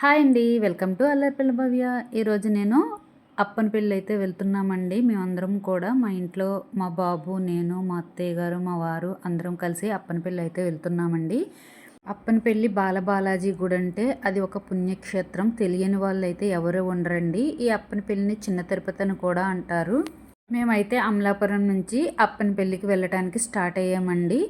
Hi అండి. Welcome to Allarpalli Bhavya. ఈరోజు నేను అప్పనపల్లి అయితే వెళ్తున్నామండి. మేమందరం కూడా మా ఇంట్లో మా బాబు నేను మా అత్తయ్య గారు మా వారు అందరం కలిసి అప్పనపల్లి అయితే వెళ్తున్నామండి. అప్పనపల్లి బాలబాలాజీ గుడి అంటే అది ఒక పుణ్యక్షేత్రం. తెలియని వాళ్ళు అయితే ఎవరు ఉండరండి. ఈ అప్పనపల్లిని చిన్న తిరుపతి అని కూడా అంటారు. మేమైతే అమలాపురం నుంచి అప్పని పెళ్ళికి వెళ్ళడానికి స్టార్ట్ అయ్యామండి.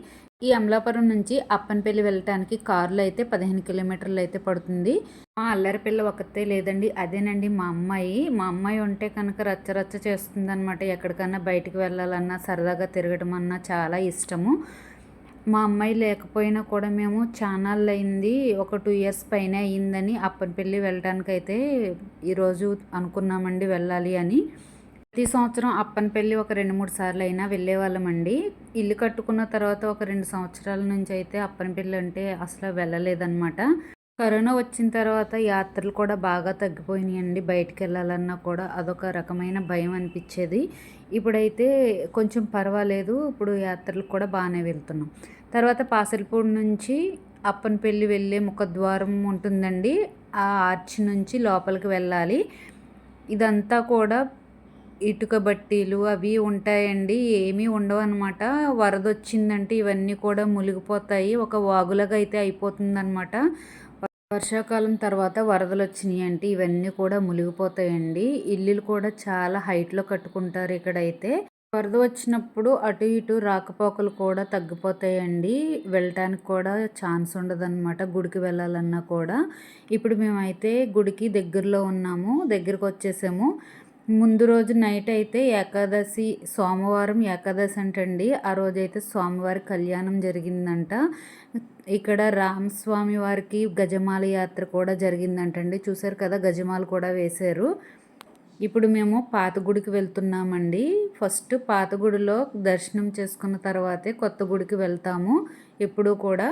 ఈ అమలాపురం నుంచి అప్పనపల్లి వెళ్ళటానికి కారులో అయితే పదిహేను కిలోమీటర్లు అయితే పడుతుంది. మా అల్లరిపిల్ల ఒకతే లేదండి. అదేనండి మా అమ్మాయి. మా అమ్మాయి ఉంటే కనుక రచ్చ రచ్చ చేస్తుంది అనమాట ఎక్కడికన్నా బయటికి వెళ్ళాలన్నా సరదాగా తిరగడం అన్నా చాలా ఇష్టము. మా అమ్మాయి లేకపోయినా కూడా మేము ఛానల్ అయింది ఒక టూ ఇయర్స్ పైన అయ్యిందని అప్పనపల్లి వెళ్ళటానికైతే అయితే ఈరోజు అనుకున్నామండి వెళ్ళాలి అని. ప్రతి సంవత్సరం అప్పనపల్లి ఒక రెండు మూడు సార్లు అయినా వెళ్ళేవాళ్ళమండి. ఇల్లు కట్టుకున్న తర్వాత ఒక రెండు సంవత్సరాల నుంచి అయితే అప్పనపల్లి అంటే అసలు వెళ్ళలేదన్నమాట. కరోనా వచ్చిన తర్వాత యాత్రలు కూడా బాగా తగ్గిపోయినాయండి. బయటికి వెళ్ళాలన్నా కూడా అదొక రకమైన భయం అనిపించేది. ఇప్పుడైతే కొంచెం పర్వాలేదు. ఇప్పుడు యాత్రలు కూడా బాగానే వెళ్తున్నాం. తర్వాత పాసలపూడి నుంచి అప్పనపల్లి వెళ్ళే ముఖద్వారం ఉంటుందండి. ఆ ఆర్చ్ నుంచి లోపలికి వెళ్ళాలి. ఇదంతా కూడా ఇటుక బట్టీలు అవి ఉంటాయండి ఏమీ ఉండవు అనమాట వరద వచ్చిందంటే ఇవన్నీ కూడా మునిగిపోతాయి. ఒక వాగులాగా అయితే అయిపోతుందన్నమాట. వర్షాకాలం తర్వాత వరదలు వచ్చినాయి అంటే ఇవన్నీ కూడా మునిగిపోతాయండి. ఇల్లులు కూడా చాలా హైట్లో కట్టుకుంటారు ఇక్కడైతే. వరద వచ్చినప్పుడు అటు ఇటు రాకపోకలు కూడా తగ్గిపోతాయండి. వెళ్ళటానికి కూడా ఛాన్స్ ఉండదన్నమాట గుడికి వెళ్ళాలన్నా కూడా. ఇప్పుడు మేమైతే గుడికి దగ్గరలో ఉన్నాము దగ్గరకు వచ్చేసాము ముందు రోజు నైట్ అయితే ఏకాదశి సోమవారం ఏకాదశి అంటండి. ఆ రోజైతే స్వామివారి కళ్యాణం జరిగిందంట. ఇక్కడ రామస్వామి వారికి గజమాల యాత్ర కూడా జరిగిందంటండి. చూసారు కదా గజమాలు కూడా వేశారు. ఇప్పుడు మేము పాత గుడికి వెళ్తున్నామండి. ఫస్ట్ పాత గుడిలో దర్శనం చేసుకున్న తర్వాతే కొత్త గుడికి వెళ్తాము. ఎప్పుడూ కూడా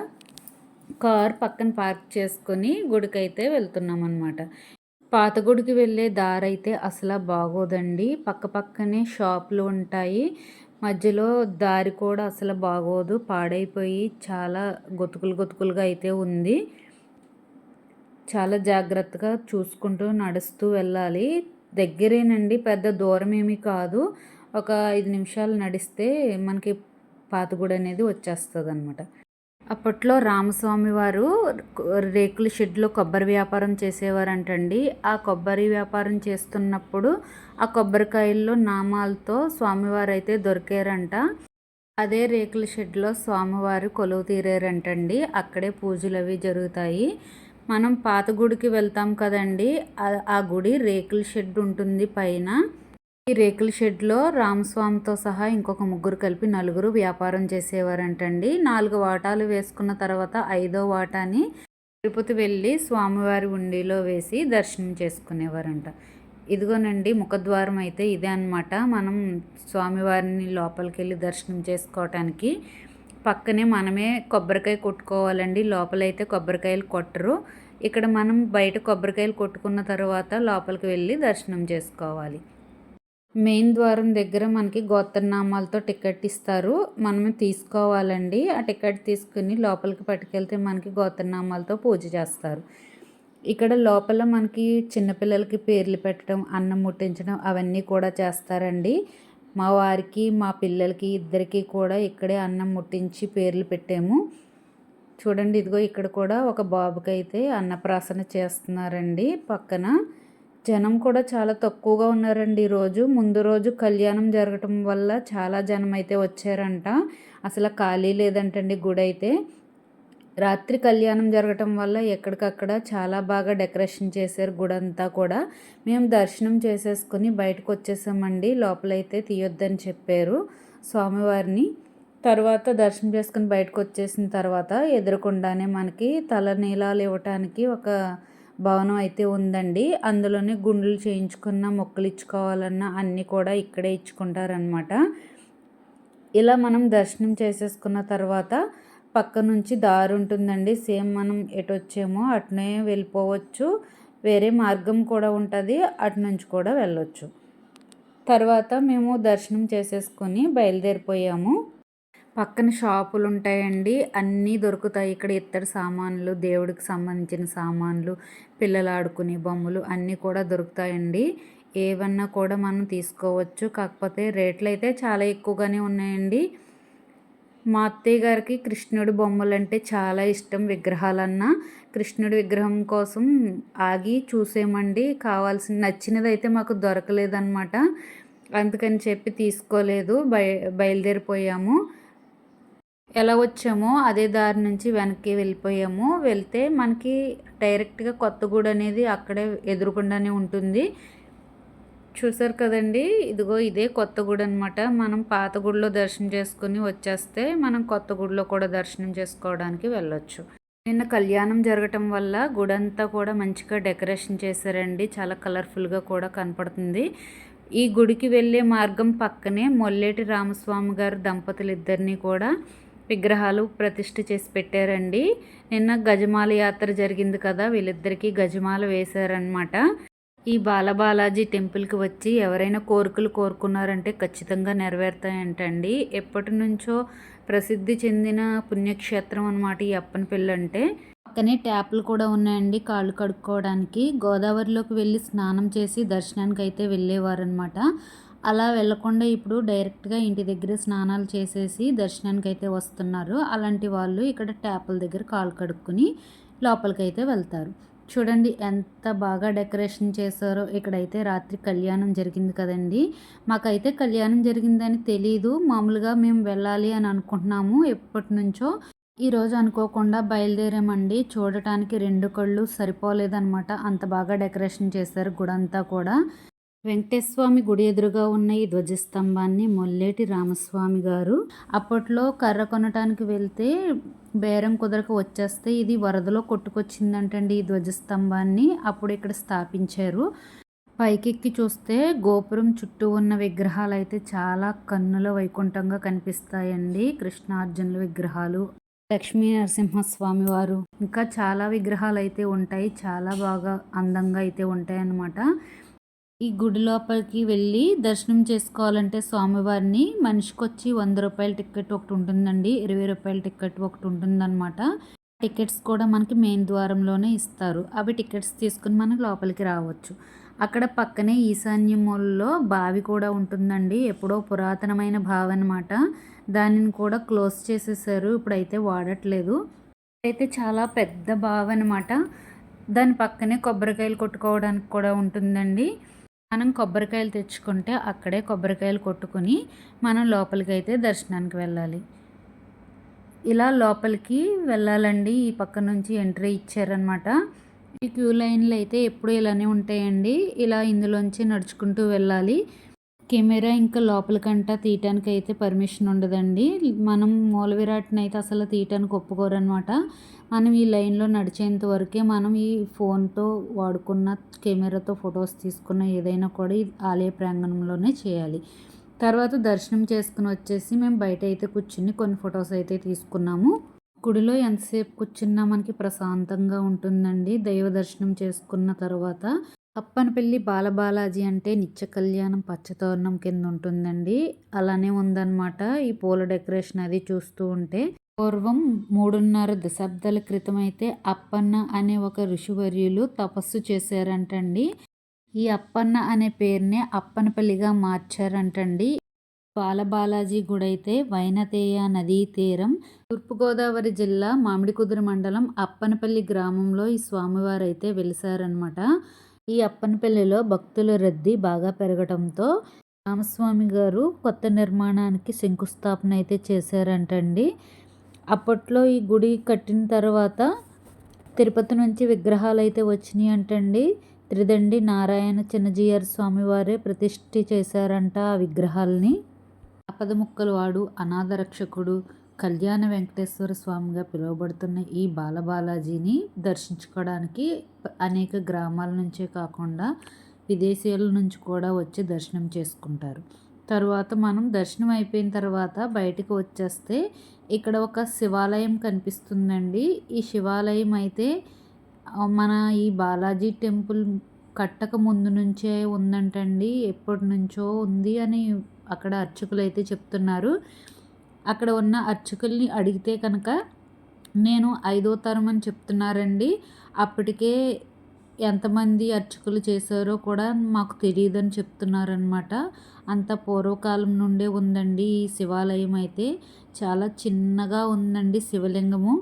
కార్ పక్కన పార్క్ చేసుకొని గుడికి అయితే వెళ్తున్నాం అనమాట పాత గుడికి వెళ్ళే దారి అయితే అసలు బాగోదండి. పక్క పక్కనే షాపులు ఉంటాయి. మధ్యలో దారి కూడా అసలు బాగోదు. పాడైపోయి చాలా గొతుకులు గొతుకులుగా అయితే ఉంది. చాలా జాగ్రత్తగా చూసుకుంటూ నడుస్తూ వెళ్ళాలి. దగ్గరేనండి. పెద్ద దూరం ఏమీ కాదు. ఒక ఐదు నిమిషాలు నడిస్తే మనకి పాతగుడి అనేది వచ్చేస్తుంది అనమాట అప్పట్లో రామస్వామి వారు రేకుల షెడ్లో కొబ్బరి వ్యాపారం చేసేవారంటండి. ఆ కొబ్బరి వ్యాపారం చేస్తున్నప్పుడు ఆ కొబ్బరికాయల్లో నామాలతో స్వామివారు అయితే దొరికారంట. అదే రేకుల షెడ్లో స్వామివారు కొలువు తీరారంటండి. అక్కడే పూజలు అవి జరుగుతాయి. మనం పాత గుడికి వెళ్తాం కదండి. ఆ గుడి రేకుల షెడ్ ఉంటుంది పైన. ఈ రేకుల షెడ్లో రామస్వామితో సహా ఇంకొక ముగ్గురు కలిపి నలుగురు వ్యాపారం చేసేవారంటండి. నాలుగు వాటాలు వేసుకున్న తర్వాత ఐదో వాటాని తిరుపతి వెళ్ళి స్వామివారి ఉండిలో వేసి దర్శనం చేసుకునేవారంట. ఇదిగోనండి ముఖద్వారం అయితే ఇదే అనమాట మనం స్వామివారిని లోపలికి వెళ్ళి దర్శనం చేసుకోవటానికి పక్కనే మనమే కొబ్బరికాయ కొట్టుకోవాలండి. లోపలైతే కొబ్బరికాయలు కొట్టరు. ఇక్కడ మనం బయట కొబ్బరికాయలు కొట్టుకున్న తర్వాత లోపలికి వెళ్ళి దర్శనం చేసుకోవాలి. మెయిన్ ద్వారం దగ్గర మనకి గోత్రనామాలతో టికెట్ ఇస్తారు. మనం తీసుకోవాలండి. ఆ టికెట్ తీసుకుని లోపలికి పట్టుకెళ్తే మనకి గోత్రనామాలతో పూజ చేస్తారు. ఇక్కడ లోపల మనకి చిన్నపిల్లలకి పేర్లు పెట్టడం అన్నం ముట్టించడం అవన్నీ కూడా చేస్తారండి. మా వారికి మా పిల్లలకి ఇద్దరికి కూడా ఇక్కడే అన్నం ముట్టించి పేర్లు పెట్టాము. చూడండి ఇదిగో ఇక్కడ కూడా ఒక బాబుకి అయితే అన్నప్రాసన చేస్తున్నారండి పక్కన. జనం కూడా చాలా తక్కువగా ఉన్నారండి ఈరోజు ముందు రోజు కళ్యాణం జరగటం వల్ల చాలా జనం అయితే వచ్చారంట. అసలు ఖాళీ లేదంటండి గుడి అయితే. రాత్రి కళ్యాణం జరగటం వల్ల ఎక్కడికక్కడ చాలా బాగా డెకరేషన్ చేశారు గుడి అంతా కూడా. మేము దర్శనం చేసేసుకుని బయటకు వచ్చేసామండి. లోపలైతే తీయొద్దని చెప్పారు స్వామివారిని. తర్వాత దర్శనం చేసుకుని బయటకు వచ్చేసిన తర్వాత ఎదురుకుండానే మనకి తల నీలాలు ఇవ్వటానికి ఒక భవనం అయితే ఉందండి. అందులోనే గుండెలు చేయించుకున్న మొక్కలు ఇచ్చుకోవాలన్నా అన్నీ కూడా ఇక్కడే ఇచ్చుకుంటారనమాట ఇలా మనం దర్శనం చేసేసుకున్న తర్వాత పక్క నుంచి దారి ఉంటుందండి. సేమ్ మనం ఎటు వచ్చామో అటునే వెళ్ళిపోవచ్చు. వేరే మార్గం కూడా ఉంటుంది. అటు నుంచి కూడా వెళ్ళొచ్చు. తర్వాత మేము దర్శనం చేసేసుకొని బయలుదేరిపోయాము. పక్కన షాపులు ఉంటాయండి అన్నీ దొరుకుతాయి. ఇక్కడ ఇత్తడి సామాన్లు దేవుడికి సంబంధించిన సామాన్లు పిల్లలు ఆడుకునే బొమ్మలు అన్నీ కూడా దొరుకుతాయండి. ఏవన్నా కూడా మనం తీసుకోవచ్చు. కాకపోతే రేట్లు అయితే చాలా ఎక్కువగానే ఉన్నాయండి. మా అత్తయ్య గారికి కృష్ణుడి బొమ్మలు అంటే చాలా ఇష్టం విగ్రహాలన్నా. కృష్ణుడి విగ్రహం కోసం ఆగి చూసేమండి. కావాల్సిన నచ్చినది అయితే మాకు దొరకలేదన్నమాట. అందుకని చెప్పి తీసుకోలేదు. బయ బయలుదేరిపోయాము. ఎలా వచ్చామో అదే దారి నుంచి వెనక్కి వెళ్ళిపోయాము. వెళ్తే మనకి డైరెక్ట్గా కొత్తగూడ అనేది అక్కడే ఎదురుకుండానే ఉంటుంది. చూసారు కదండి? ఇదిగో ఇదే కొత్త గుడి అనమాట మనం పాత గుడిలో దర్శనం చేసుకుని వచ్చేస్తే మనం కొత్త గుడిలో కూడా దర్శనం చేసుకోవడానికి వెళ్ళొచ్చు. నిన్న కళ్యాణం జరగటం వల్ల గుడి అంతా కూడా మంచిగా డెకరేషన్ చేశారండి. చాలా కలర్ఫుల్గా కూడా కనపడుతుంది. ఈ గుడికి వెళ్ళే మార్గం పక్కనే మొల్లేటి రామస్వామి గారు దంపతులు ఇద్దరిని కూడా విగ్రహాలు ప్రతిష్ఠ చేసి పెట్టారండి. నిన్న గజమాల యాత్ర జరిగింది కదా వీళ్ళిద్దరికీ గజమాల వేశారనమాట ఈ బాలబాలాజీ టెంపుల్కి వచ్చి ఎవరైనా కోరికలు కోరుకున్నారంటే ఖచ్చితంగా నెరవేరుతాయంటండి. ఎప్పటి నుంచో ప్రసిద్ధి చెందిన పుణ్యక్షేత్రం అనమాట ఈ అప్పని అంటే. పక్కనే ట్యాప్లు కూడా ఉన్నాయండి కాళ్ళు కడుక్కోవడానికి. గోదావరిలోకి వెళ్ళి స్నానం చేసి దర్శనానికి అయితే వెళ్ళేవారనమాట అలా వెళ్ళకుండా ఇప్పుడు డైరెక్ట్గా ఇంటి దగ్గర స్నానాలు చేసేసి దర్శనానికి అయితే వస్తున్నారు. అలాంటి వాళ్ళు ఇక్కడ ట్యాపుల దగ్గర కాళ్ళు కడుక్కొని లోపలికైతే వెళ్తారు. చూడండి ఎంత బాగా డెకరేషన్ చేశారో. ఇక్కడైతే రాత్రి కళ్యాణం జరిగింది కదండి. మాకైతే కళ్యాణం జరిగిందని తెలియదు మామూలుగా మేము వెళ్ళాలి అని అనుకుంటున్నాము. ఎప్పటి నుంచో ఈరోజు అనుకోకుండా బయలుదేరామండి. చూడటానికి రెండు కళ్ళు సరిపోలేదనమాట అంత బాగా డెకరేషన్ చేశారు గుడంతా కూడా. వెంకటేశ్వమి గుడి ఎదురుగా ఉన్న ఈ ధ్వజస్తంభాన్ని మొల్లేటి రామస్వామి గారు అప్పట్లో కర్ర కొనటానికి వెళ్తే బేరం కుదరక వచ్చేస్తే ఇది వరదలో కొట్టుకొచ్చిందంటండి ఈ ధ్వజస్తంభాన్ని. అప్పుడు ఇక్కడ స్థాపించారు. పైకెక్కి చూస్తే గోపురం చుట్టూ ఉన్న విగ్రహాలు అయితే చాలా కన్నుల వైకుంఠంగా కనిపిస్తాయండి. కృష్ణార్జునుల విగ్రహాలు లక్ష్మీ నరసింహస్వామి వారు. ఇంకా చాలా విగ్రహాలు అయితే ఉంటాయి. చాలా బాగా అందంగా అయితే ఉంటాయి అన్నమాట ఈ గుడి లోపలికి వెళ్ళి దర్శనం చేసుకోవాలంటే స్వామివారిని మనిషికి వచ్చి వంద రూపాయల టికెట్ ఒకటి ఉంటుందండి ఇరవై రూపాయల టికెట్ ఒకటి ఉంటుందన్నమాట. టికెట్స్ కూడా మనకి మెయిన్ ద్వారంలోనే ఇస్తారు. అవి టికెట్స్ తీసుకుని మనకి లోపలికి రావచ్చు. అక్కడ పక్కనే ఈశాన్యముల్లో బావి కూడా ఉంటుందండి. ఎప్పుడో పురాతనమైన బావి అనమాట దానిని కూడా క్లోజ్ చేసేసారు. ఇప్పుడైతే వాడట్లేదు. అయితే చాలా పెద్ద బావి అనమాట దాని పక్కనే కొబ్బరికాయలు కొట్టుకోవడానికి కూడా ఉంటుందండి. మనం కొబ్బరికాయలు తెచ్చుకుంటే అక్కడే కొబ్బరికాయలు కొట్టుకుని మనం లోపలికి అయితే దర్శనానికి వెళ్ళాలి. ఇలా లోపలికి వెళ్ళాలండి. ఈ పక్క నుంచి ఎంట్రీ ఇచ్చారనమాట ఈ క్యూ లైన్లు అయితే ఎప్పుడు ఇలానే ఉంటాయండి. ఇలా ఇందులోంచి నడుచుకుంటూ వెళ్ళాలి. కెమెరా ఇంకా లోపలికంటా తీయటానికి అయితే పర్మిషన్ ఉండదండి. మనం మూల విరాట్ని అయితే అసలు తీయటానికి ఒప్పుకోరనమాట. మనం ఈ లైన్లో నడిచేంత వరకే మనం ఈ ఫోన్తో వాడుకున్న కెమెరాతో ఫొటోస్ తీసుకున్న ఏదైనా కూడా ఈ ఆలయ ప్రాంగణంలోనే చేయాలి. తర్వాత దర్శనం చేసుకుని వచ్చేసి మేము బయట అయితే కూర్చుని కొన్ని ఫొటోస్ అయితే తీసుకున్నాము. గుడిలో ఎంతసేపు కూర్చున్నా మనకి ప్రశాంతంగా ఉంటుందండి. దైవ దర్శనం చేసుకున్న తర్వాత అప్పనపల్లి బాలబాలాజీ అంటే నిత్య కళ్యాణం పచ్చతోరణం కింద ఉంటుందండి అలానే ఉందన్నమాట. ఈ పూల డెకరేషన్ అది చూస్తూ ఉంటే పూర్వం మూడున్నర దశాబ్దాల క్రితం అయితే అప్పన్న అనే ఒక ఋషివర్యులు తపస్సు చేశారంటండి. ఈ అప్పన్న అనే పేరునే అప్పనపల్లిగా మార్చారంటండి. బాలబాలాజీ గుడైతే వైనతేయ నదీ తీరం తూర్పుగోదావరి జిల్లా మామిడికుదురు మండలం అప్పనపల్లి గ్రామంలో ఈ స్వామివారైతే వెలిసారనమాట ఈ అప్పనపల్లిలో భక్తుల రద్దీ బాగా పెరగడంతో రామస్వామి గారు కొత్త నిర్మాణానికి శంకుస్థాపన అయితే చేశారంటండి. అప్పట్లో ఈ గుడి కట్టిన తర్వాత తిరుపతి నుంచి విగ్రహాలు అయితే వచ్చినాయి అంటండి. త్రిదండి నారాయణ చిన్నజీయర్ స్వామి వారే ప్రతిష్ఠ చేశారంట ఆ విగ్రహాలని. ముక్కలు వాడు అనాథ రక్షకుడు కళ్యాణ వెంకటేశ్వర స్వామిగా పిలువబడుతున్న ఈ బాలబాలాజీని దర్శించుకోవడానికి అనేక గ్రామాల నుంచే కాకుండా విదేశీయుల నుంచి కూడా వచ్చి దర్శనం చేసుకుంటారు. తరువాత మనం దర్శనం అయిపోయిన తర్వాత బయటకు వచ్చేస్తే ఇక్కడ ఒక శివాలయం కనిపిస్తుందండి. ఈ శివాలయం అయితే మన ఈ బాలాజీ టెంపుల్ కట్టక ముందు నుంచే ఉందంటండి. ఎప్పటి నుంచో ఉంది అని అక్కడ అర్చకులు అయితే చెప్తున్నారు. అక్కడ ఉన్న అర్చకుల్ని అడిగితే కనుక నేను ఐదో తరం అని చెప్తున్నారండి. అప్పటికే ఎంతమంది అర్చకులు చేశారో కూడా మాకు తెలియదని చెప్తున్నారనమాట అంత పూర్వకాలం నుండే ఉందండి ఈ శివాలయం అయితే. చాలా చిన్నగా ఉందండి శివలింగము.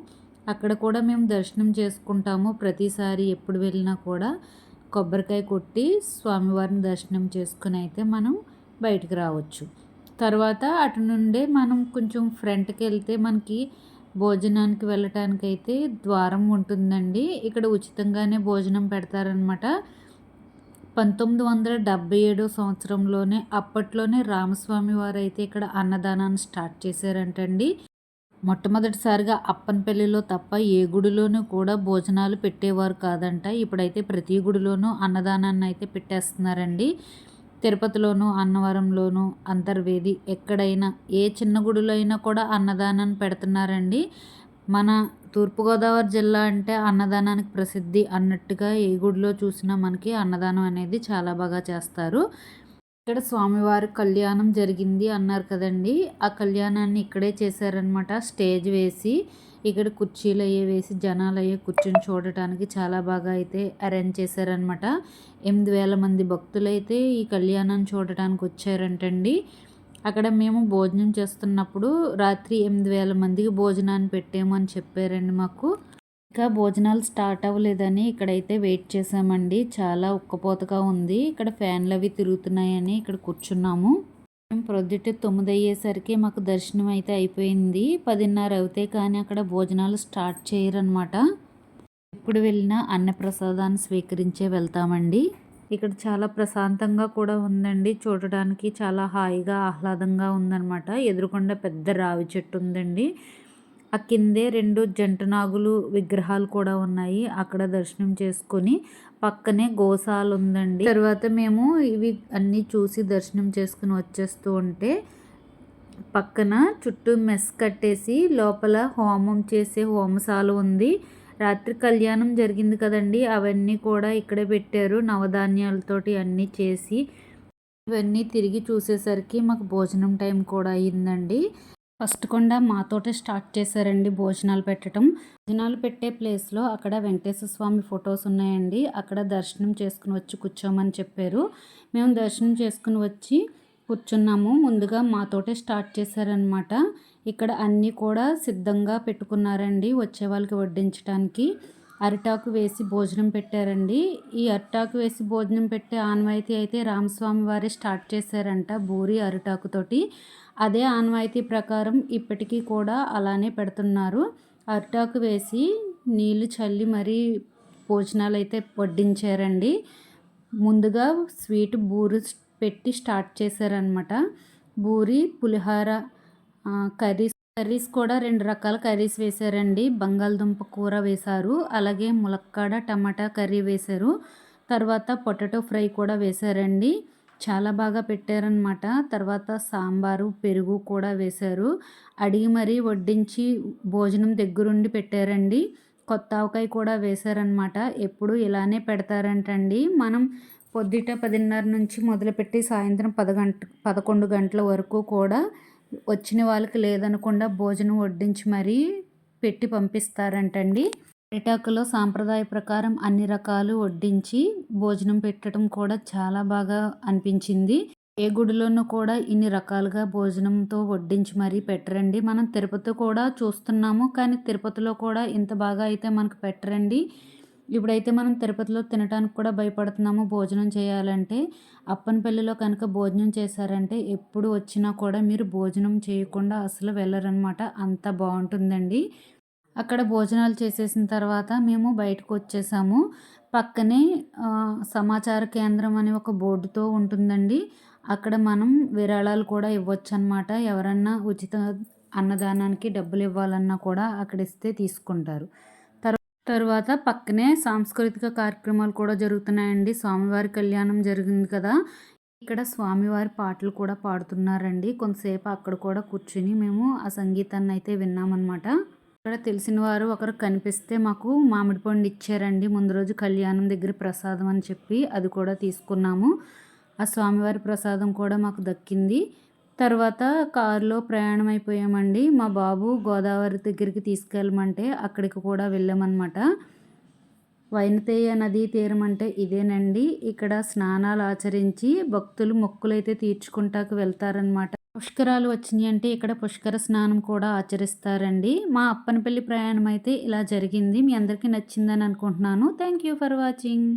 అక్కడ కూడా మేము దర్శనం చేసుకుంటాము ప్రతిసారి ఎప్పుడు వెళ్ళినా కూడా. కొబ్బరికాయ కొట్టి స్వామివారిని దర్శనం చేసుకుని అయితే మనం బయటికి రావచ్చు. తర్వాత అటు నుండే మనం కొంచెం ఫ్రంట్కి వెళ్తే మనకి భోజనానికి వెళ్ళటానికి అయితే ద్వారం ఉంటుందండి. ఇక్కడ ఉచితంగానే భోజనం పెడతారనమాట పంతొమ్మిది వందల డెబ్బై ఏడో సంవత్సరంలోనే అప్పట్లోనే రామస్వామి వారు అయితే ఇక్కడ అన్నదానాన్ని స్టార్ట్ చేశారంటండి. మొట్టమొదటిసారిగా అప్పన్పల్లిలో తప్ప ఏ గుడిలోనూ కూడా భోజనాలు పెట్టేవారు కాదంట. ఇప్పుడైతే ప్రతి గుడిలోనూ అన్నదానాన్ని అయితే పెట్టేస్తున్నారండి. తిరుపతిలోను అన్నవరంలోను అంతర్వేది ఎక్కడైనా ఏ చిన్న గుడిలో అయినా కూడా అన్నదానాన్ని పెడుతున్నారండి. మన తూర్పుగోదావరి జిల్లా అంటే అన్నదానానికి ప్రసిద్ధి అన్నట్టుగా ఏ గుడిలో చూసినా మనకి అన్నదానం అనేది చాలా బాగా చేస్తారు. ఇక్కడ స్వామివారి కళ్యాణం జరిగింది అన్నారు కదండి. ఆ కళ్యాణాన్ని ఇక్కడే చేశారనమాట స్టేజ్ వేసి ఇక్కడ కుర్చీలు అయ్యే వేసి జనాలు అయ్యే కూర్చొని చూడటానికి చాలా బాగా అయితే అరేంజ్ చేశారనమాట ఎనిమిది వేల మంది భక్తులైతే ఈ కళ్యాణాన్ని చూడటానికి వచ్చారంటండి. అక్కడ మేము భోజనం చేస్తున్నప్పుడు రాత్రి ఎనిమిది వేల మందికి భోజనాన్ని పెట్టామని చెప్పారండి మాకు. ఇంకా భోజనాలు స్టార్ట్ అవ్వలేదని ఇక్కడైతే వెయిట్ చేసామండి చాలా ఉక్కపోతగా ఉంది. ఇక్కడ ఫ్యాన్లు అవి తిరుగుతున్నాయని ఇక్కడ కూర్చున్నాము. ప్రొద్దుట తొమ్మిది అయ్యేసరికి మాకు దర్శనం అయితే అయిపోయింది. పదిన్నర అవుతాయి కానీ అక్కడ భోజనాలు స్టార్ట్ చేయరనమాట ఎప్పుడు వెళ్ళినా అన్నప్రసాదాన్ని స్వీకరించే వెళ్తామండి. ఇక్కడ చాలా ప్రశాంతంగా కూడా ఉందండి. చూడడానికి చాలా హాయిగా ఆహ్లాదంగా ఉందన్నమాట. ఎదురుకుండా పెద్ద రావి చెట్టు ఉందండి. ఆ కిందే రెండు జంట నాగులు విగ్రహాలు కూడా ఉన్నాయి. అక్కడ దర్శనం చేసుకొని పక్కనే గోశాల ఉందండి తర్వాత మేము ఇవి అన్నీ చూసి దర్శనం చేసుకుని వచ్చేస్తూ ఉంటే పక్కన చుట్టూ మెస్ కట్టేసి లోపల హోమం చేసే హోమశాల ఉంది. రాత్రి కళ్యాణం జరిగింది కదండి. అవన్నీ కూడా ఇక్కడే పెట్టారు. నవధాన్యాలతోటి అన్నీ చేసి ఇవన్నీ తిరిగి చూసేసరికి మాకు భోజనం టైం కూడా అయ్యిందండి. ఫస్ట్ కొండ మాతోటే స్టార్ట్ చేశారండి భోజనాలు పెట్టడం భోజనాలు పెట్టే ప్లేస్లో అక్కడ వెంకటేశ్వర స్వామి ఫొటోస్ ఉన్నాయండి. అక్కడ దర్శనం చేసుకుని వచ్చి కూర్చోమని చెప్పారు. మేము దర్శనం చేసుకుని వచ్చి కూర్చున్నాము. ముందుగా మాతోటే స్టార్ట్ చేశారనమాట ఇక్కడ అన్నీ కూడా సిద్ధంగా పెట్టుకున్నారండి వచ్చే వాళ్ళకి వడ్డించడానికి అరిటాకు వేసి భోజనం పెట్టారండి. ఈ అరిటాకు వేసి భోజనం పెట్టే ఆనవాయితీ అయితే రామస్వామి వారే స్టార్ట్ చేశారంట బూరి అరిటాకుతోటి అదే ఆనవాయితీ ప్రకారం ఇప్పటికీ కూడా అలానే పెడుతున్నారు. అరిటాకు వేసి నీళ్ళు చల్లి మరీ భోజనాలు అయితే వడ్డించారండి. ముందుగా స్వీట్ బూరి పెట్టి స్టార్ట్ చేశారనమాట బూరి పులిహార కర్రీస్ కర్రీస్ కూడా రెండు రకాల కర్రీస్ వేశారండి. బంగాళదుంప కూర వేశారు అలాగే ములక్కాడ టమాటా కర్రీ వేశారు తర్వాత పొటాటో ఫ్రై కూడా వేశారండి. చాలా బాగా పెట్టారనమాట తర్వాత సాంబారు పెరుగు కూడా వేశారు. అడిగి మరీ వడ్డించి భోజనం దగ్గరుండి పెట్టారండి. కొత్త ఆవకాయ కూడా వేశారనమాట ఎప్పుడు ఇలానే పెడతారంటండి. మనం పొద్దుట పదిన్నర నుంచి మొదలుపెట్టి సాయంత్రం పదగంట పదకొండు గంటల వరకు కూడా వచ్చిన వాళ్ళకి లేదనకుండా భోజనం వడ్డించి మరీ పెట్టి పంపిస్తారంటండి. అరిటాకులో సాంప్రదాయ ప్రకారం అన్ని రకాలు వడ్డించి భోజనం పెట్టడం కూడా చాలా బాగా అనిపించింది. ఏ గుడిలోనూ కూడా ఇన్ని రకాలుగా భోజనంతో వడ్డించి మరీ పెట్టరండి. మనం తిరుపతి కూడా చూస్తున్నాము కానీ తిరుపతిలో కూడా ఇంత బాగా అయితే మనకు పెట్టరండి. ఇప్పుడైతే మనం తిరుపతిలో తినడానికి కూడా భయపడుతున్నాము భోజనం చేయాలంటే. అప్పనపల్లిలో కనుక భోజనం చేశారంటే ఎప్పుడు వచ్చినా కూడా మీరు భోజనం చేయకుండా అసలు వెళ్ళరనమాట అంత బాగుంటుందండి. అక్కడ భోజనాలు చేసేసిన తర్వాత మేము బయటకు వచ్చేసాము పక్కనే సమాచార కేంద్రం అనే ఒక బోర్డుతో ఉంటుందండి. అక్కడ మనం విరాళాలు కూడా ఇవ్వచ్చు అనమాట ఎవరన్నా ఉచిత అన్నదానానికి డబ్బులు ఇవ్వాలన్నా కూడా అక్కడ ఇస్తే తీసుకుంటారు తర్వాత పక్కనే సాంస్కృతిక కార్యక్రమాలు కూడా జరుగుతున్నాయండి. స్వామివారి కళ్యాణం జరిగింది కదా. ఇక్కడ స్వామివారి పాటలు కూడా పాడుతున్నారండి. కొంతసేపు అక్కడ కూడా కూర్చుని మేము ఆ సంగీతాన్ని అయితే విన్నామన్నమాట ఇక్కడ తెలిసిన వారు ఒకరు కనిపిస్తే మాకు మామిడి పండు ఇచ్చారండి. ముందు రోజు కళ్యాణం దగ్గర ప్రసాదం అని చెప్పి అది కూడా తీసుకున్నాము. ఆ స్వామివారి ప్రసాదం కూడా మాకు దక్కింది. తర్వాత కారులో ప్రయాణం అయిపోయామండి. మా బాబు గోదావరి దగ్గరికి తీసుకెళ్ళమంటే అక్కడికి కూడా వెళ్ళామన్నమాట. వైనతేయ నదీ తీరం అంటే ఇదేనండి. ఇక్కడ స్నానాలు ఆచరించి భక్తులు మొక్కులైతే తీర్చుకుంటాకు వెళ్తారనమాట పుష్కరాలు వచ్చినాయి అంటే ఇక్కడ పుష్కర స్నానం కూడా ఆచరిస్తారండి. మా అప్పనపల్లి ప్రయాణం అయితే ఇలా జరిగింది. మీ అందరికీ నచ్చిందని అనుకుంటున్నాను. Thank you for watching